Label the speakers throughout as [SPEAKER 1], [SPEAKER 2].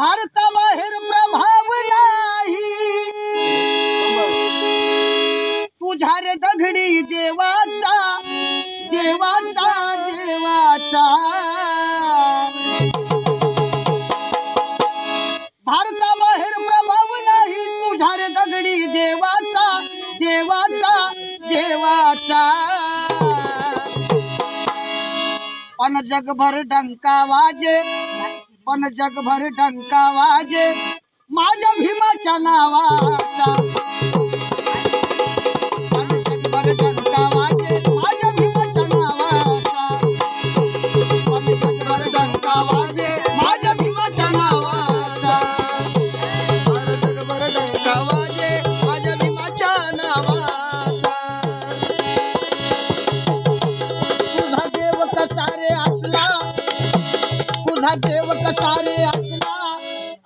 [SPEAKER 1] भारता बाहेर ब्रह्मावराही तुझ्या रे दगडी देवाचा देवाचा देवाचा। भारता बाहेर ब्रह्माव नाही तुझ्या रे दगडी देवाचा देवाचा देवाचा। पण जगभर डंका वाजे पण जगभर डंका वाजे. माझ्या भीमाच्या नावाचा देव कसा रे असला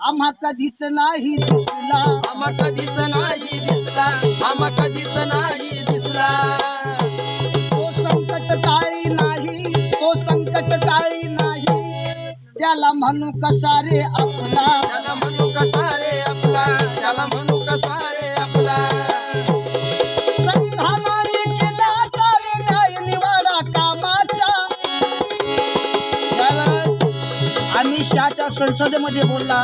[SPEAKER 1] आम्हा कधीच नाही दिसला.
[SPEAKER 2] आम्हा कधीच नाही दिसला आम्हा कधीच नाही दिसला.
[SPEAKER 1] तो संकट काळी नाही तो संकट काळी नाही. त्याला म्हणू कसा रे आपला?
[SPEAKER 2] त्याला म्हणू
[SPEAKER 1] संसदेमध्ये बोलला.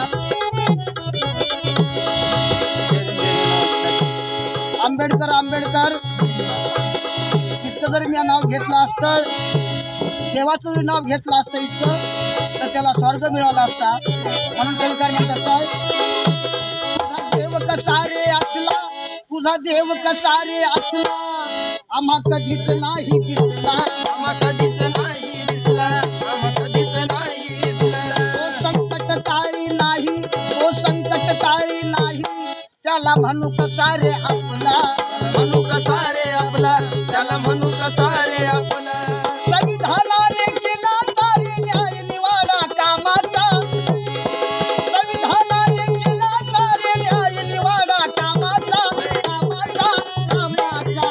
[SPEAKER 1] आंबेडकर आंबेडकर. इतकं जर मी नाव घेतलं असतं देवाचं जरी नाव घेतलं असतं इतकं तर त्याला स्वर्ग मिळाला असता. म्हणून कविकार म्हणत असतात देव कसा रे असला तुझा देव कसा रे असला आम्हा कधीच नाही दिसला
[SPEAKER 2] आम्हा
[SPEAKER 1] कधी त्याला म्हणू कसा रे आपला?
[SPEAKER 2] म्हणू कसा रे आपला? त्याला म्हणू कसा रे आपला?
[SPEAKER 1] संविधानाने केला तारी न्याय निवाडा कामाचा. संविधानाने केला तारी न्याय निवाडा कामाचा. कामाचा कामाचा.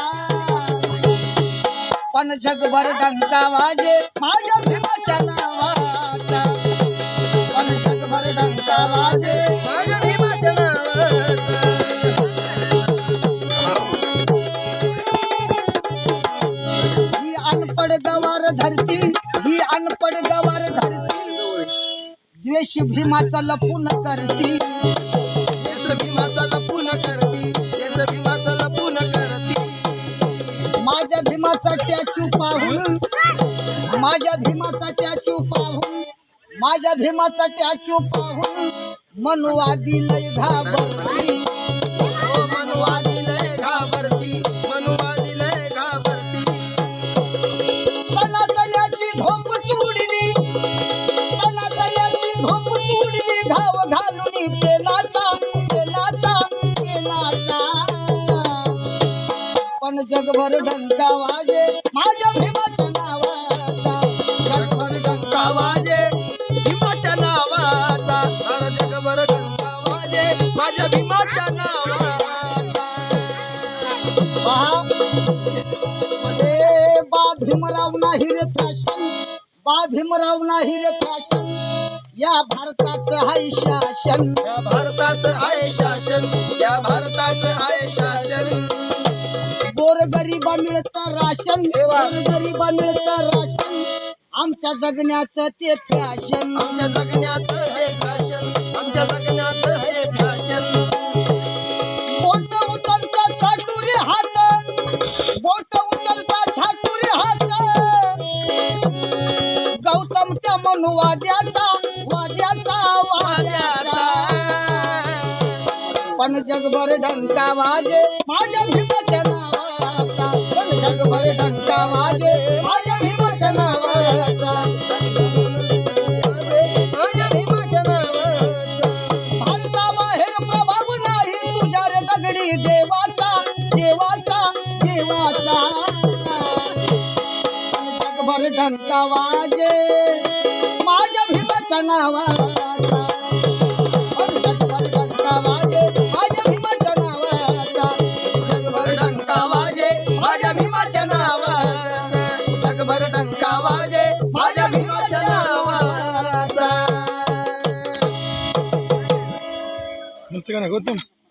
[SPEAKER 1] पण जगभर डंका वाजे माझ्या भीमाच्या नावाचा. पण जगभर डंका वाजे
[SPEAKER 2] माझ्या
[SPEAKER 1] ही अनपड गवार धरती. द्वेष भीमाचा लपून करती.
[SPEAKER 2] देश भीमाचा लपून करती. देश भीमाचा लपून करती.
[SPEAKER 1] माझ्या भीमाचा टॅचू पाहून. माझ्या भीमाचा टॅचू पाहून. माझ्या भीमाचा टॅचू पाहून. मनुवादी लय घाबरती. पण जगभर डंका वाजे माझ्या भीमाच्या नावाचा. जगभर डंका
[SPEAKER 2] वाजे भीमाच्या नावाचा. अरे जगभर डंका वाजे माझ्या भीमाच्या नावाचा.
[SPEAKER 1] पहा. ए बा भीमराव नाही रे फॅशन. बा भीमराव नाही रे फॅशन. या भारताचं आहे शासन.
[SPEAKER 2] या भारताचं आहे शासन. या भारताचं आहे शासन.
[SPEAKER 1] गोरगरिबा मिळतं राशन गोरगरिबा मिळतं राशन आमच्या जगण्याचं ते फॅशन
[SPEAKER 2] आमच्या जगण्याचं हे फॅशन आमच्या जगण्याचं हे फॅशन
[SPEAKER 1] बोट उचलता छाटुरी हात बोट उचलता छाटुरी हात. गौतम त्या म्हणू वाद्याचा वाद्याचा पण जगभर डंका वाजे माझ्या भीमाच्या जगभर डंका माझे माझ्या भीमाच्या नावाचा माझ्या भीमाच्या नावाचा भारताबाहेर प्रभाव नाही तुझ्या रे दगडी देवाचा देवाचा देवाचा. जगभर डंका वाजे माझ्या भीमाच्या नावाचा
[SPEAKER 3] का ना गौतम